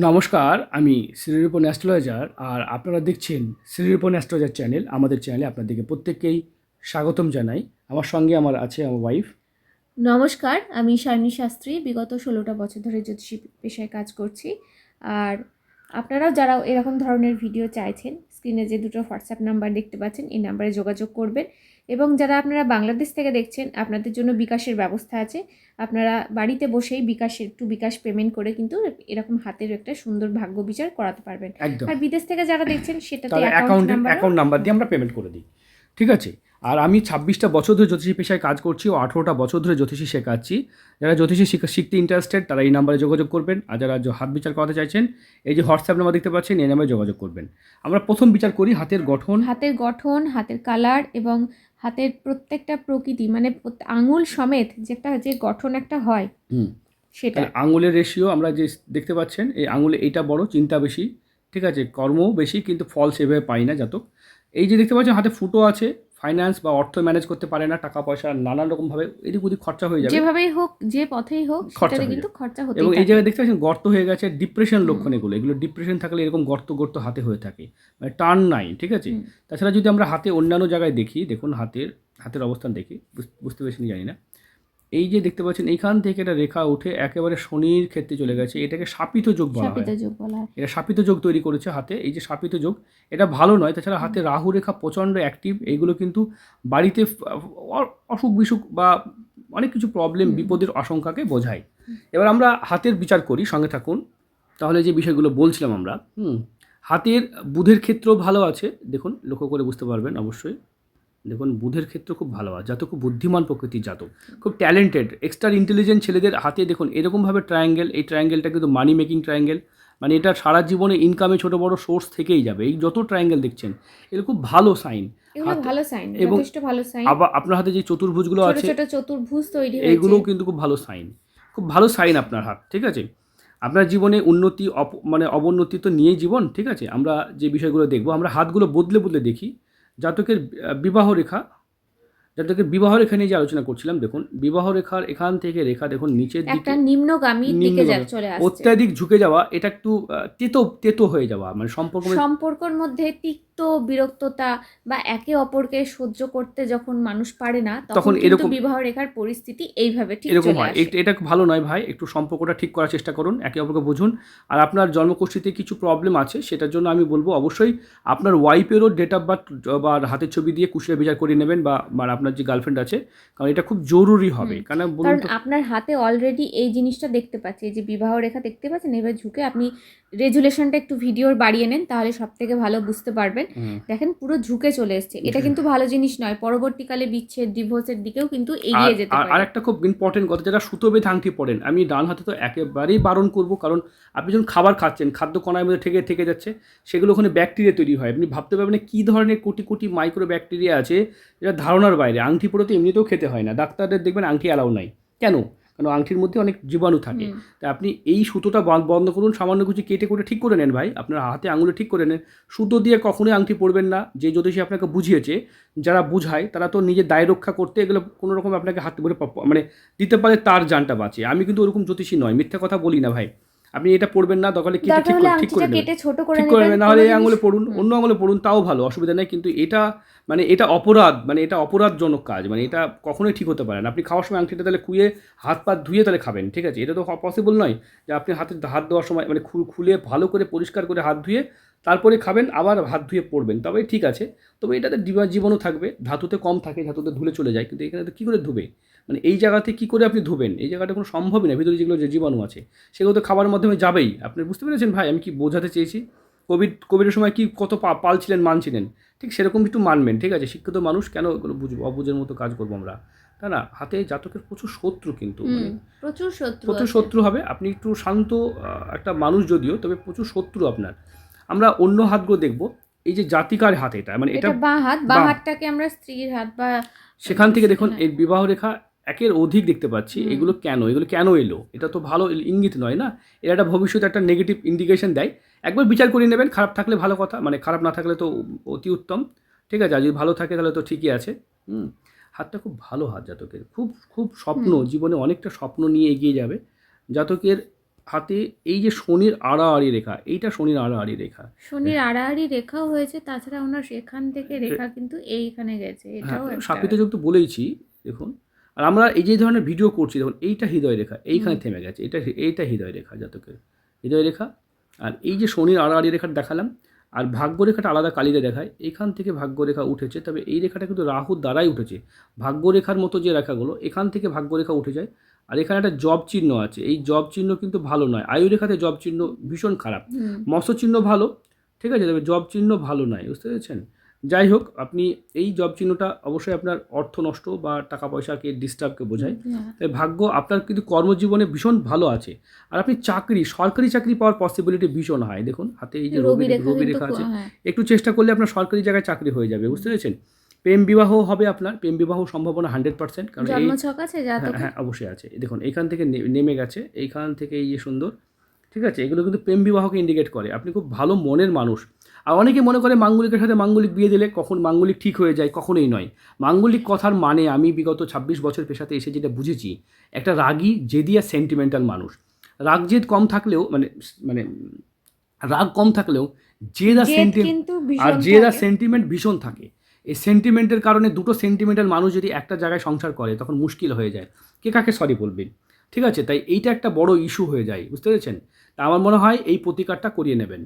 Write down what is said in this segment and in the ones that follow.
নমস্কার, আমি শ্রীরূপন অ্যাস্ট্রোলজার আর আপনারা দেখছেন শ্রীরূপন অ্যাস্ট্রোলজার চ্যানেল, আমাদের চ্যানেলে আপনাদেরকে প্রত্যেককেই স্বাগতম জানাই। আমার সঙ্গে আমার আছে আমার ওয়াইফ নমস্কার, আমি শারণী শাস্ত্রী, বিগত ষোলোটা বছর ধরে জ্যোতিষী পেশায় কাজ করছি। আর আপনারাও যারা এরকম ধরনের ভিডিও চাইছেন স্ক্রিনে যে দুটো হোয়াটসঅ্যাপ নাম্বার দেখতে পাচ্ছেন, এই নাম্বারে যোগাযোগ করবেন। এবং যারা আপনারা বাংলাদেশ থেকে দেখছেন আপনাদের জন্য বিকাশের ব্যবস্থা আছে। আপনারা বাড়িতে বসেই বিকাশের একটু বিকাশ পেমেন্ট করে কিন্তু এরকম হাতের একটা সুন্দর ভাগ্য বিচার করাতে পারবেন। আর বিদেশ থেকে যারা দেখছেন সেটাতে অ্যাকাউন্ট নাম্বার দিয়ে আমরা পেমেন্ট করে দিই। ঠিক আছে? আর আমি ছাব্বিশটা বছর ধরে জ্যোতিষী পেশায় কাজ করছি ও আঠেরোটা বছর ধরে জ্যোতিষী শেখাচ্ছি। যারা জ্যোতিষী শিখা শিখতে ইন্টারেস্টেড তারা এই নাম্বারে যোগাযোগ করবেন। আর যারা হাত বিচার করাতে চাইছেন এই যে হোয়াটসঅ্যাপ নাম্বার দেখতে পাচ্ছেন এই নাম্বারে যোগাযোগ করবেন। আমরা প্রথম বিচার করি হাতের গঠন। হাতের গঠন হাতের কালার এবং হাতের প্রত্যেকটা প্রকৃতি মানে আঙুল সমেত যেটা যে গঠন একটা হয় সেটা। আঙুলের রেশিও আমরা যে দেখতে পাচ্ছেন এই আঙুলে এইটা বড় চিন্তা বেশি ঠিক আছে? কর্ম বেশি কিন্তু ফল সেভাবে পাই না জাতক এই যে দেখতে পাচ্ছেন হাতে ফুটো আছে ফাইন্যান্স বা অর্থ ম্যানেজ করতে পারে না টাকা পয়সা নানান রকম ভাবে এদিক ওদিক খরচা হয়ে যাবে। যেভাবেই হোক যে পথেই হোক খরচা সেটাতে কিন্তু খরচা হতে এবং এই জায়গায় দেখতে পাচ্ছেন গর্ত হয়ে গেছে ডিপ্রেশন লক্ষণ এগুলো। এগুলো ডিপ্রেশন থাকলে এরকম গর্ত গর্ত হাতে হয়ে থাকে। মানে টার্ন নাই ঠিক আছে? তাছাড়া যদি আমরা হাতে অন্যান্য জায়গায় দেখি দেখুন হাতের হাতের অবস্থান দেখি বুঝ- বুঝতে পেরেছি জানি না? এই যে দেখতে পাচ্ছেন এইখান থেকে একটা রেখা উঠে একেবারে শনির ক্ষেত্রে চলে গেছে। এটাকে সাপিত যোগ বলা হয়। শাপিত যোগ বলা হয়। এটা সাপিত যোগ তৈরি করেছে হাতে। এই যে সাপিত যোগ এটা ভালো নয়। তাছাড়া হাতে রাহু রেখা প্রচণ্ড অ্যাক্টিভ এইগুলো কিন্তু বাড়িতে অসুখ বিসুখ বা অনেক কিছু প্রবলেম বিপদের আশঙ্কাকে বোঝায়। এবার আমরা হাতের বিচার করি সঙ্গে থাকুন। তাহলে যে বিষয়গুলো বলছিলাম আমরা হুম হাতের বুধের ক্ষেত্রেও ভালো আছে। দেখুন লক্ষ্য করে বুঝতে পারবেন অবশ্যই। দেখুন বুধের ক্ষেত্র খুব ভালো হয়। জাতক খুব বুদ্ধিমান প্রকৃতির জাতক। খুব ট্যালেন্টেড এক্সট্রা ইন্টেলিজেন্ট ছেলেদের হাতে দেখুন এরকমভাবে ট্রায়াঙ্গেল এই ট্রায়াঙ্গেলটা কিন্তু মানি মেকিং ট্রায়াঙ্গেল মানে এটা সারা জীবনে ইনকামে ছোট বড় সোর্স থেকেই যাবে। এই যত ট্রায়াঙ্গেল দেখছেন এগুলো খুব ভালো সাইন ভালো সাইন এবং ভালো সাইন আবার আপনার হাতে যে চতুর্ভুজগুলো আছে ছোট চতুর্ভুজ তৈরি এইগুলোও কিন্তু খুব ভালো সাইন খুব ভালো সাইন আপনার হাত ঠিক আছে? আপনার জীবনে উন্নতি অপ মানে অবনতি তো নিয়েই জীবন ঠিক আছে? আমরা যে বিষয়গুলো দেখব আমরা হাতগুলো বদলে বদলে দেখি। জাতকের বিবাহ রেখা জাতকের বিবাহ রেখা নিয়ে যে আলোচনা করছিলাম দেখুন বিবাহ রেখার এখান থেকে রেখা দেখুন নিচের দিকে একটা নিম্নগামী দিকে চলে আসছে। অত্যাধিক ঝুঁকে যাওয়া এটা একটু তেতো তেতো হয়ে যাওয়া মানে সম্পর্ক সম্পর্কের সম্পর্কর মধ্যে তিক্ত বিরক্ততা বা একে অপরকে সহ্য করতে যখন মানুষ পারে না তখন এরকম- বিবাহ রেখার পরিস্থিতি এইভাবে ঠিক এরকম হয়। এটা- ভালো নয় ভাই। একটু সম্পর্কটা ঠিক করার চেষ্টা করুন একে অপরকে বুঝুন। আর আপনার জন্মকোষ্ঠীতে কিছু প্রবলেম আছে সেটার জন্য আমি বলব অবশ্যই আপনার ওয়াইফেরও ডেট অফ বার্থ বা হাতের ছবি দিয়ে কুশিয়া বিচার করে নেবেন বা আপনার যে গার্লফ্রেন্ড আছে কারণ এটা খুব জরুরি হবে। কারণ বলুন কারণ আপনার হাতে অলরেডি এই জিনিসটা দেখতে পাচ্ছি এই যে বিবাহ রেখা দেখতে পাচ্ছেন এবার ঝুঁকে আপনি রেজুলেশনটা একটু ভিডিওর বাড়িয়ে নেন তাহলে সব থেকে ভালো বুঝতে পারবেন হুম। দেখেন পুরো ঝুঁকে চলে এসছে। এটা কিন্তু ভালো জিনিস নয়। পরবর্তীকালে বিচ্ছেদ ডিভোর্সের দিকেও কিন্তু এগিয়ে যেতে আর- আর একটা খুব ইম্পর্টেন্ট কথা যারা সুতো বেঁধে আংটি পড়েন। আমি ডান হাতে তো একেবারেই বারণ করব কারণ আপনি যখন খাবার খাচ্ছেন খাদ্য কণার মধ্যে থেকে থেকে যাচ্ছে সেগুলো ওখানে ব্যাকটেরিয়া তৈরি হয়। আপনি ভাবতে পারবেন কী ধরনের কোটি কোটি মাইক্রো ব্যাকটেরিয়া আছে যেটা ধারণার বাইরে। আংটি পরে তো এমনিতেও খেতে হয় না। ডাক্তারদের দেখবেন আংটি অ্যালাউ নাই। কেন? কারণ আংটির মধ্যে অনেক জীবাণু থাকে। তা আপনি এই সুতোটা বন- বন্ধ করুন সামান্য কিছু কেটে করে ঠিক করে নেন ভাই। আপনার হাতে আঙুলে ঠিক করে নেন। সুতো দিয়ে কখনোই আংটি পরবেন না যে জ্যোতিষী আপনাকে বুঝিয়েছে। যারা বুঝায় তারা তো নিজের দায় রক্ষা করতে এগুলো কোনো রকম আপনাকে হাতে করে মানে দিতে পারে তার জানটা বাঁচে আমি কিন্তু ওরকম জ্যোতিষী নয় মিথ্যা কথা বলি না ভাই। আপনি এটা পড়বেন না দরকার কেটে ঠিক করে ঠিক করে কেটে ছোট করে ঠিক করে না হলে এই আঙুলে পড়ুন অন্য আঙুলে পড়ুন তাও ভালো অসুবিধা নেই কিন্তু এটা মানে এটা অপরাধ মানে এটা অপরাধজনক কাজ মানে এটা কখনোই ঠিক হতে পারে না। আপনি খাওয়ার সময় আংটিটা তাহলে খুয়ে হাত পা ধুয়ে তাহলে খাবেন ঠিক আছে? এটা তো পসিবল নয় যে আপনি হাতে হাত দেওয়ার সময় মানে খুলে ভালো করে পরিষ্কার করে হাত ধুয়ে তারপরে খাবেন আবার হাত ধুয়ে পড়বেন। তবে ঠিক আছে তবে এটাতে জীবা- জীবাণু থাকবে ধাতুতে কম থাকে ধাতুতে ধুলে চলে যায় কিন্তু এখানে তো কী করে ধুবে? মানে এই জায়গাতে কী করে আপনি ধুবেন? এই জায়গাটা কোনো সম্ভবই না ভিতরে যেগুলো যে জীবাণু আছে সেগুলো তো খাবারের মাধ্যমে যাবেই। আপনি বুঝতে পেরেছেন ভাই? আমি কি বোঝাতে চেয়েছি? কোভিড কোভিডের সময় কি কত পা- পাল ছিলেন মানছিলেন? ঠিক সেরকম একটু মানবেন ঠিক আছে? শিক্ষিত মানুষ কেন এগুলো বুঝব অবুঝের মতো কাজ করব আমরা? তাই না হাতে জাতকের প্রচুর শত্রু কিন্তু মানে প্রচুর শত্রু প্রচুর শত্রু হবে। আপনি একটু শান্ত একটা মানুষ যদিও তবে প্রচুর শত্রু আপনার। আমরা অন্য হাতগুলো দেখব। এই যে জাতিকার হাত এটা মানে এটা বাঁ হাত বাঁ। হাতটাকে আমরা স্ত্রীর হাত বা সেখান থেকে দেখুন হ্যাঁ। এই বিবাহ রেখা একের অধিক দেখতে পাচ্ছি। এগুলো কেন? এগুলো কেন এলো? এটা তো ভালো ইঙ্গিত নয় না? এটা একটা ভবিষ্যতে একটা নেগেটিভ ইন্ডিকেশন দেয়। একবার বিচার করে নেবেন খারাপ থাকলে ভালো কথা মানে খারাপ না থাকলে তো অতি উত্তম। ঠিক আছে আর যদি ভালো থাকে তাহলে তো ঠিকই আছে। হুম হাতটা খুব ভালো হাত জাতকের। খুব খুব স্বপ্ন জীবনে অনেকটা স্বপ্ন নিয়ে এগিয়ে যাবে। জাতকের হাতে এই যে শনির আড়াআড়ি রেখা এইটা শনির আড়াআড়ি রেখা। শনির আড়াআড়ি রেখাও হয়েছে তাছাড়া ওনার সেখান থেকে রেখা কিন্তু এইখানে গেছে হ্যাঁ এটাও সাপিত যোগ তো বলেইছি দেখুন। আর আমরা এই যে ধরনের ভিডিও করছি দেখুন এইটা হৃদয় রেখা এইখানে থেমে গেছে এটা এইটা হৃদয় রেখা জাতকের হৃদয় রেখা। আর এই যে শনির আড়াআড়ি রেখাটা দেখালাম আর ভাগ্য রেখাটা আলাদা কালিরে দেখায় এখান থেকে ভাগ্য রেখা উঠেছে তবে এই রেখাটা কিন্তু রাহুর দ্বারাই উঠেছে। ভাগ্য রেখার মতো যে রেখাগুলো এখান থেকে ভাগ্য রেখা উঠে যায় আর এখানে একটা জব চিহ্ন আছে। এই জব চিহ্ন কিন্তু ভালো নয়। আয়ু রেখাতে জব চিহ্ন ভীষণ খারাপ। মৎস্য চিহ্ন ভালো ঠিক আছে? তবে জব চিহ্ন ভালো নয় বুঝতে পেরেছেন? যাই হোক আপনি এই জব চিহ্নটা অবশ্যই আপনার অর্থ নষ্ট বা টাকা পয়সাকে ডিস্টার্বকে বোঝায়। হ্যাঁ। তাই ভাগ্য আপনার কিন্তু কর্মজীবনে ভীষণ ভালো আছে। আর আপনি চাকরি সরকারি চাকরি পাওয়ার পসিবিলিটি ভীষণ হয় দেখুন হাতে এই যে রবি রবি রেখা আছে। হ্যাঁ, একটু চেষ্টা করলে আপনার সরকারি জায়গায় চাকরি হয়ে যাবে বুঝতে পেরেছেন? প্রেম বিবাহ হবে আপনার প্রেম বিবাহ সম্ভাবনা হান্ড্রেড পার্সেন্ট কারণ জন্মছক আছে হ্যাঁ হ্যাঁ অবশ্যই আছে। দেখুন এইখান থেকে নেমে গেছে এইখান থেকে এই যে সুন্দর ঠিক আছে? এগুলো কিন্তু প্রেম বিবাহকে ইন্ডিকেট করে। আপনি খুব ভালো মনের মানুষ। আর অনেকে মনে করে মাঙ্গলিকের সাথে মাঙ্গলিক বিয়ে দিলে কখন মাঙ্গলিক ঠিক হয়ে যায় কখনোই নয়। মাঙ্গলিক কথার মানে আমি বিগত ছাব্বিশ বছর পেশাতে এসে যেটা বুঝেছি একটা রাগী জেদিয়া সেন্টিমেন্টাল মানুষ। রাগ জেদ কম থাকলেও মানে মানে রাগ কম থাকলেও জেদ আর সেন্টিমেন্ট আর যে থাকে। সেন্টিমেন্ট ভীষণ থাকে। এই সেন্টিমেন্টের কারণে দুটো সেন্টিমেন্টাল মানুষ যদি একটা জায়গায় সংসার করে তখন মুশকিল হয়ে যায়। কে কাকে সরি বলবেন ঠিক আছে? তাই এইটা একটা বড় ইস্যু হয়ে যায় বুঝতে পেরেছেন? তা আমার মনে হয় এই প্রতিকারটা করিয়ে নেবেন।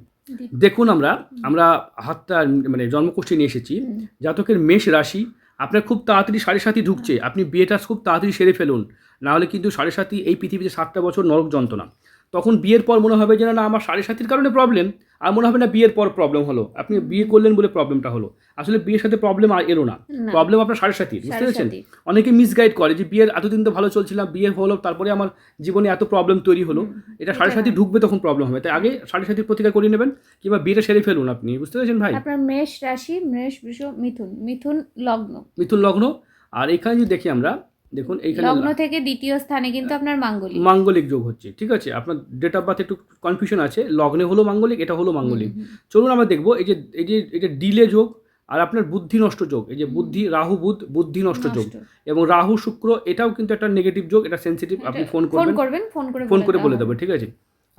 দেখুন। আমরা আমরা হাতটা মানে জন্মকুষ্ঠী নিয়ে এসেছি। জাতকের মেষ রাশি আপনার খুব তাড়াতাড়ি সাড়ে সাথী ঢুকছে। আপনি বিয়েটা খুব তাড়াতাড়ি সেরে ফেলুন। নাহলে কিন্তু সাড়ে সাথী এই পৃথিবীতে সাতটা বছর নরক যন্ত্রণা। তখন বিয়ের পর মনে হবে যে না আমার সাড়ে সাথীর কারণে প্রবলেম আর মনে হবে না বিয়ের পর প্রবলেম হলো। আপনি বিয়ে করলেন বলে প্রবলেমটা হলো। আসলে বিয়ের সাথে প্রবলেম আর এলো না। প্রবলেম আপনার সাড়ে সাথী বুঝতে পেরেছেন। অনেকে মিসগাইড করে যে বিয়ের এতদিন তো ভালো চলছিলাম বিয়ে হলো তারপরে আমার জীবনে এত প্রবলেম তৈরি হলো। এটা সাড়ে সাথী ঢুকবে তখন প্রবলেম হবে। তাই আগে সাড়ে সাথীর প্রতিকার করিয়ে নেবেন কিংবা বিয়েটা সেরে ফেলুন আপনি। বুঝতে পেরেছেন ভাই? আপনার মেষ রাশি মেষ বৃষ মিথুন। মিথুন লগ্ন। মিথুন লগ্ন। আর এখানে যদি দেখি আমরা দেখুন এইখানে লগ্ন থেকে দ্বিতীয় স্থানে কিন্তু আপনার মাঙ্গলিক। মাঙ্গলিক যোগ হচ্ছে ঠিক আছে? আপনার ডেট অফ বার্থ একটু কনফিউশন আছে লগ্নে হলো মাঙ্গলিক এটা হলো মাঙ্গলিক। চলুন আমরা দেখব এই যে এই যে এটা ডিলে যোগ আর আপনার বুদ্ধি নষ্ট যোগ এই যে বুদ্ধি রাহু বুধ বুদ্ধি নষ্ট। যোগ এবং রাহু শুক্র এটাও কিন্তু একটা নেগেটিভ যোগ এটা সেন্সিটিভ আপনি ফোন করবেন। ফোন করে ফোন করে বলে দেবো ঠিক আছে?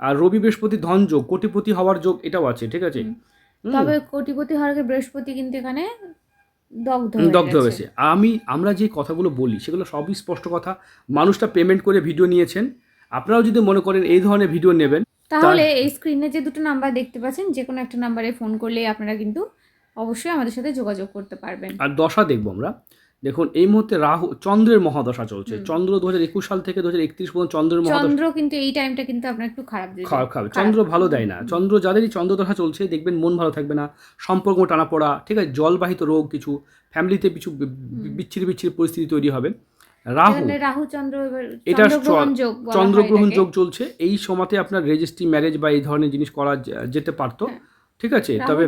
আর রবি বৃহস্পতি ধন যোগ কোটিপতি হওয়ার যোগ এটাও আছে ঠিক আছে। তবে কোটিপতি হওয়ার আগে বৃহস্পতি কিন্তু এখানে দগ্ধ হয়ে। হয়েছে। আমি আমরা যে কথাগুলো বলি সেগুলো সবই স্পষ্ট কথা। মানুষটা পেমেন্ট করে ভিডিও নিয়েছেন। আপনারাও যদি মনে করেন এই ধরনের ভিডিও নেবেন তাহলে এই স্ক্রিনে যে দুটো নাম্বার দেখতে পাচ্ছেন যে কোনো একটা নাম্বারে ফোন করলে আপনারা কিন্তু অবশ্যই আমাদের সাথে যোগাযোগ করতে পারবেন। আর দশা দেখব আমরা। দেখুন এই মুহূর্তে রাহু চন্দ্রের মহাদশা চলছে। চন্দ্র দু হাজার একুশ সাল থেকে দু হাজার একত্রিশ পর্যন্ত চন্দ্রের মহাদশা চন্দ্র কিন্তু এই টাইমটা কিন্তু আপনার একটু খারাপ খারাপ। চন্দ্র ভালো দেয় না। চন্দ্র যাদেরই চন্দ্র দশা চলছে দেখবেন মন ভালো থাকবে না সম্পর্ক টানা পড়া ঠিক আছে জলবাহিত রোগ কিছু ফ্যামিলিতে কিছু বিচ্ছিরি বিচ্ছিরি পরিস্থিতি তৈরি হবে। রাহু রাহু চন্দ্র এটা চন্দ্রগ্রহণ যোগ চলছে। এই সময়তে আপনার রেজিস্ট্রি ম্যারেজ বা এই ধরনের জিনিস করা যেতে পারতো হ্যাঁ। ঠিক আছে? তবে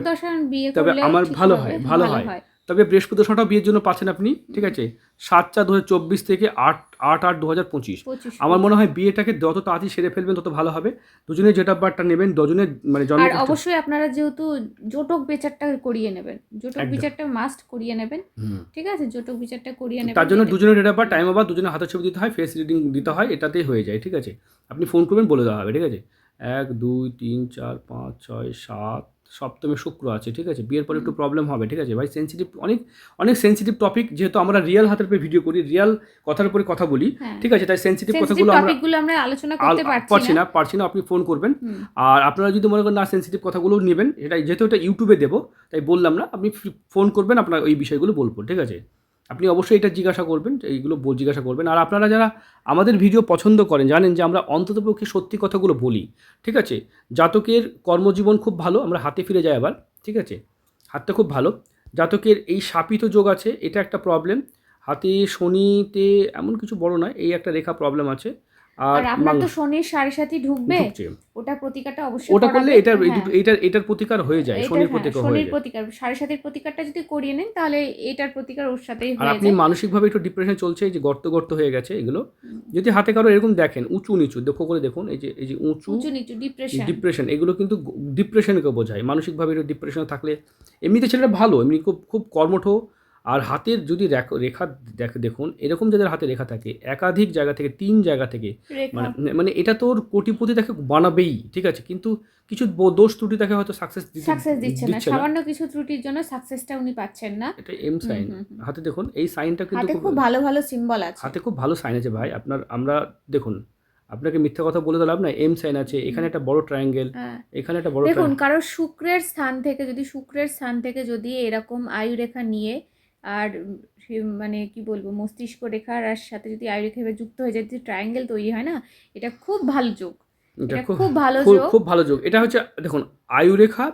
তবে আমার ভালো হয়, ভালো হয়। তবে বৃহস্পতি দশাটাও বিয়ের জন্য পাচ্ছেন আপনি ঠিক আছে সাত চার দু হাজার চব্বিশ থেকে আট আট আট দু হাজার পঁচিশ। আমার মনে হয় বিয়েটাকে যত তাড়াতাড়ি সেরে ফেলবেন তত ভালো হবে। দুজনে যেটা বারটা নেবেন দুজনের মানে জন্ম আর অবশ্যই আপনারা যেহেতু জটক বিচারটা করিয়ে নেবেন জটক। বিচারটা মাস্ট করিয়ে নেবেন ঠিক আছে জটক বিচারটা করিয়ে নেবেন। তার জন্য দুজনের ডেটা বা টাইম আবার দুজনের হাতের ছবি দিতে হয় ফেস রিডিং দিতে হয় এটাতেই হয়ে যায় ঠিক আছে। আপনি ফোন করবেন বলে দেওয়া হবে ঠিক আছে। এক দুই তিন চার পাঁচ ছয় সাত সপ্তমে শুক্র আছে ঠিক আছে? বিয়ের পরে একটু প্রবলেম হবে ঠিক আছে? ভাই সেন্সিটিভ অনেক অনেক সেন্সিটিভ টপিক যেহেতু আমরা রিয়েল হাতের উপরে ভিডিও করি রিয়েল কথার উপরে কথা বলি হ্যাঁ। ঠিক আছে? তাই সেন্সিটিভ কথাগুলো আমরা আলোচনা করতে পারছি না। পারছি না আপনি ফোন করবেন। আর আপনারা যদি মনে করেন না সেন্সিটিভ কথাগুলো নেবেন এটা যেহেতু এটা ইউটিউবে দেবো তাই বললাম না আপনি ফোন করবেন আপনার ওই বিষয়গুলো বলব ঠিক আছে? আপনি অবশ্যই এটা জিজ্ঞাসা করবেন, এইগুলো জিজ্ঞাসা করবেন। আর আপনারা যারা আমাদের ভিডিও পছন্দ করেন, জানেন যে আমরা অন্ততপক্ষে সত্যি কথাগুলো বলি, ঠিক আছে? জাতকের কর্মজীবন খুব ভালো, আমরা হাতে ফিরে যাই আবার, ঠিক আছে? হাতটা খুব ভালো। জাতকের এই সাপিত যোগ আছে, এটা একটা প্রবলেম হাতে শনিতে এমন কিছু বড় নয়, এই একটা রেখা প্রবলেম আছে। আর আপনার তো শনির সাড়ে সাথে ঢুকবে। ওটা প্রতিকারটা অবশ্যই ওটা করলে। এটার হ্যাঁ। এটার এটার প্রতিকার হয়ে যায় শনির হ্যাঁ, প্রতিকার শনির প্রতিকার সাড়ে সাতের প্রতিকারটা যদি করিয়ে নেন তাহলে এটার প্রতিকার ওর সাথেই হয়ে আপনি যায় মানসিকভাবে একটু ডিপ্রেশন চলছে এই যে গর্ত গর্ত হয়ে গেছে এগুলো যদি হাতে কারও এরকম দেখেন উঁচু নিচু দেখো করে দেখুন এই যে এই যে উঁচু উঁচু নিচু ডিপ্রেশন ডিপ্রেশন এগুলো কিন্তু ডিপ্রেশনকে বোঝায় মানসিকভাবে একটু ডিপ্রেশন থাকলে এমনিতে ছেলেটা ভালো এমনি খুব খুব কর্মঠ আর হাতের যদি রেখা দেখ দেখুন এরকম যাদের হাতে রেখা থাকে একাধিক জায়গা থেকে তিন জায়গা থেকে মানে মানে এটা তোর কোটিপতি তাকে বানাবেই ঠিক আছে? কিন্তু কিছু দোষ ত্রুটি তাকে হয়তো সাকসেস সাকসেস দিচ্ছে না। সামান্য কিছু ত্রুটির জন্য সাকসেসটা উনি পাচ্ছেন না। এটা এম সাইন। হাতে দেখুন এই সাইনটা কিন্তু খুব ভালো ভালো সিম্বল আছে। হাতে খুব ভালো সাইন আছে ভাই। আপনার আমরা দেখুন আপনাকে মিথ্যা কথা বলে দিলাম না এম সাইন আছে এখানে একটা বড় ট্রায়াঙ্গেল হ্যাঁ। এখানে একটা বড় দেখুন। কারও শুক্রের স্থান থেকে যদি শুক্রের স্থান থেকে যদি এরকম আয়ু রেখা নিয়ে আর মানে কি বলব মস্তিষ্ক রেখার আর সাথে যদি আয়ু রেখা যুক্ত হয়ে যায় যে ট্রায়াঙ্গেল তৈরি হয় না এটা খুব ভালো যোগ। এটা খুব ভালো যোগ। খুব ভালো যোগ। এটা হচ্ছে দেখুন আয়ুরেখা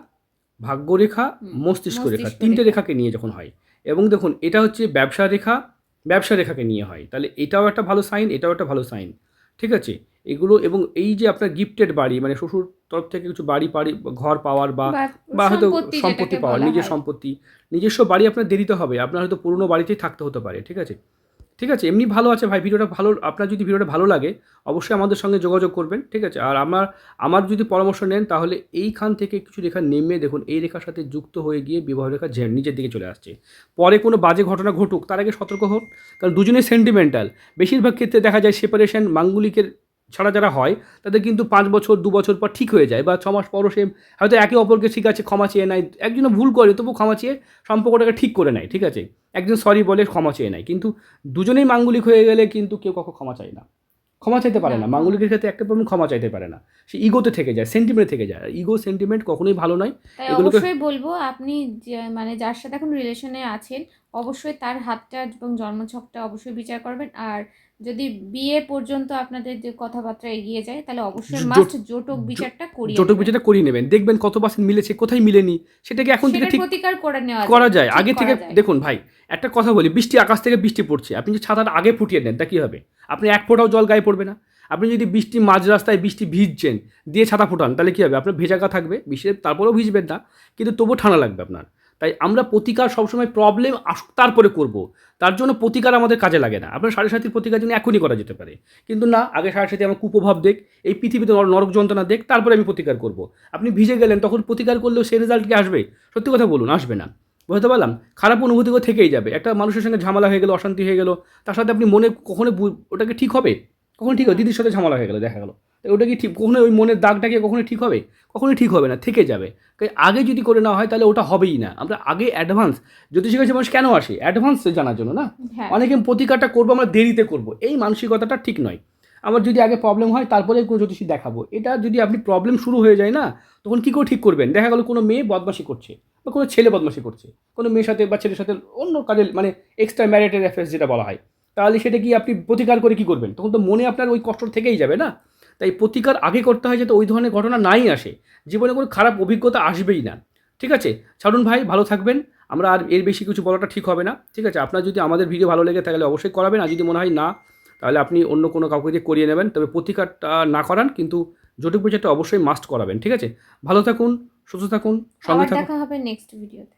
ভাগ্যরেখা মস্তিষ্ক রেখা। তিনটে রেখাকে নিয়ে যখন হয় এবং দেখুন এটা হচ্ছে ব্যবসা রেখা ব্যবসা রেখাকে নিয়ে হয়। তাহলে এটাও একটা ভালো সাইন এটাও একটা ভালো সাইন ঠিক আছে? এগুলো এবং এই যে আপনার গিফটেড বাড়ি মানে শ্বশুর তরফ থেকে কিছু বাড়ি পাড়ি ঘর পাওয়ার বা বা হয়তো সম্পত্তি পাওয়ার নিজের সম্পত্তি নিজস্ব বাড়ি আপনার দেরিতে হবে আপনার হয়তো পুরনো বাড়িতেই থাকতে হতে পারে ঠিক আছে? ঠিক আছে এমনি ভালো আছে ভাই ভিডিওটা ভালো আপনার যদি ভিডিওটা ভালো লাগে অবশ্যই আমাদের সঙ্গে যোগাযোগ করবেন ঠিক আছে? আর আমার আমার যদি পরামর্শ নেন তাহলে এইখান থেকে কিছু রেখা নেমে দেখুন এই রেখার সাথে যুক্ত হয়ে গিয়ে বিবাহ রেখা নিচের দিকে চলে আসছে। পরে কোনো বাজে ঘটনা ঘটুক তার আগে সতর্ক হোক কারণ দুজনেই সেন্টিমেন্টাল বেশিরভাগ ক্ষেত্রে দেখা যায় সেপারেশন মাঙ্গলিকের ছাড়া যারা হয় তাদের কিন্তু পাঁচ বছর দু বছর পর ঠিক হয়ে যায় বা ছ মাস পরও সে হয়তো একে অপরকে ঠিক আছে ক্ষমা চেয়ে নেয়। একজনে ভুল করে তবু ক্ষমা চেয়ে সম্পর্কটাকে ঠিক করে নেয় ঠিক আছে? একজন সরি বলে ক্ষমা চেয়ে নেয়। কিন্তু দুজনেই মাঙ্গলিক হয়ে গেলে কিন্তু কেউ কখনো ক্ষমা চায় না। ক্ষমা চাইতে পারে না। মাঙ্গলিকের ক্ষেত্রে একটা প্রবলেম ক্ষমা চাইতে পারে না। সে ইগোতে থেকে যায় সেন্টিমেন্ট থেকে যায়। ইগো সেন্টিমেন্ট কখনোই ভালো নয়। অবশ্যই বলব আপনি মানে যার সাথে এখন রিলেশনে আছেন অবশ্যই তার হাতটা এবং জন্মছকটা অবশ্যই বিচার করবেন। আর যদি বিয়ে পর্যন্ত আপনাদের যে কথাবার্তা এগিয়ে যায় তাহলে অবশ্যই মাস্ট জোটক বিচারটা করি জটক। বিচারটা করিয়ে নেবেন। দেখবেন কত পার্সেন্ট মিলেছে কোথায় মিলেনি সেটাকে এখন থেকে ঠিক প্রতিকার করে নেওয়া করা যায়। আগে থেকে দেখুন ভাই একটা কথা বলি বৃষ্টি আকাশ থেকে বৃষ্টি পড়ছে। আপনি যদি ছাতাটা আগে ফুটিয়ে নেন তা কী হবে? আপনি এক ফোঁটাও জল গায়ে পড়বে না। আপনি যদি বৃষ্টি মাঝ রাস্তায় বৃষ্টি ভিজছেন দিয়ে ছাতা ফোটান তাহলে কী হবে? আপনার ভেজাকা থাকবে বৃষ্টি তারপরেও ভিজবেন না। কিন্তু তবুও ঠান্ডা লাগবে আপনার। তাই আমরা প্রতিকার সবসময় প্রবলেম আসুক তারপরে করব। তার জন্য প্রতিকার আমাদের কাজে লাগে না। আপনার সাড়ে সাথীর প্রতিকার জন্য এখনই করা যেতে পারে। কিন্তু না, আগে সাড়ে সাথে আমার কুপ্রভাব দেখ, এই পৃথিবীতে নর- নরক যন্ত্রণা দেখ, তারপরে আমি প্রতিকার করব। আপনি ভিজে গেলেন, তখন প্রতিকার করলেও সেই রেজাল্ট কি আসবে? সত্যি কথা বলুন, আসবে না। বুঝতে পারলাম? খারাপ অনুভূতিও থেকেই যাবে। একটা মানুষের সঙ্গে ঝামেলা হয়ে গেল, অশান্তি হয়ে গেল, তার সাথে আপনি মনে কখনো ওটাকে ঠিক হবে? কখন ঠিক হবে? দিদির সাথে ঝামেলা হয়ে গেল, দেখা গেল। ওটা কি ঠিক? কখনো ওই মনের দাগটাকে কখনো ঠিক হবে? কখনোই ঠিক হবে না থেকে যাবে। আগে যদি করে নেওয়া হয় তাহলে ওটা হবেই না। আমরা আগে অ্যাডভান্স জ্যোতিষী কাছে মানুষ কেন আসে? অ্যাডভান্স জানার জন্য না? হ্যাঁ। অনেকে প্রতিকারটা করব আমরা দেরিতে করব। এই মানসিকতাটা ঠিক নয়। আমার যদি আগে প্রবলেম হয় তারপরে কোনো জ্যোতিষী দেখাবো। এটা যদি আপনি প্রবলেম শুরু হয়ে যায় না তখন কী করে ঠিক করবেন? দেখা গেল কোনো মেয়ে বদমাশি করছে বা কোনো ছেলে বদমাশি করছে। কোনো মেয়ের সাথে বা ছেলের সাথে অন্য কাজে মানে এক্সট্রা ম্যারিটাল অ্যাফেয়ার্স যেটা বলা হয় তাহলে সেটা কি আপনি প্রতিকার করে কি করবেন? তখন তো মনে আপনার ওই কষ্ট থেকেই যাবে না? তাই প্রতিকার আগে করতে হয় যাতে ওই ধরনের ঘটনা নাই আসে। জীবনে কোনো খারাপ অভিজ্ঞতা আসবেই না। ঠিক আছে? ছাড়ুন ভাই ভালো থাকবেন। আমরা আর এর বেশি কিছু বলাটা ঠিক হবে না। ঠিক আছে? আপনার যদি আমাদের ভিডিও ভালো লেগে তাহলে অবশ্যই করাবেন। আর যদি মনে হয় না তাহলে আপনি অন্য কোনো কাউকে দিয়ে করিয়ে নেবেন। তবে প্রতিকারটা না করান কিন্তু জটিল বিচারটা অবশ্যই মাস্ট করাবেন। ঠিক আছে? ভালো থাকুন সুস্থ থাকুন সঙ্গে থাকুন। দেখা হবে নেক্সট ভিডিওতে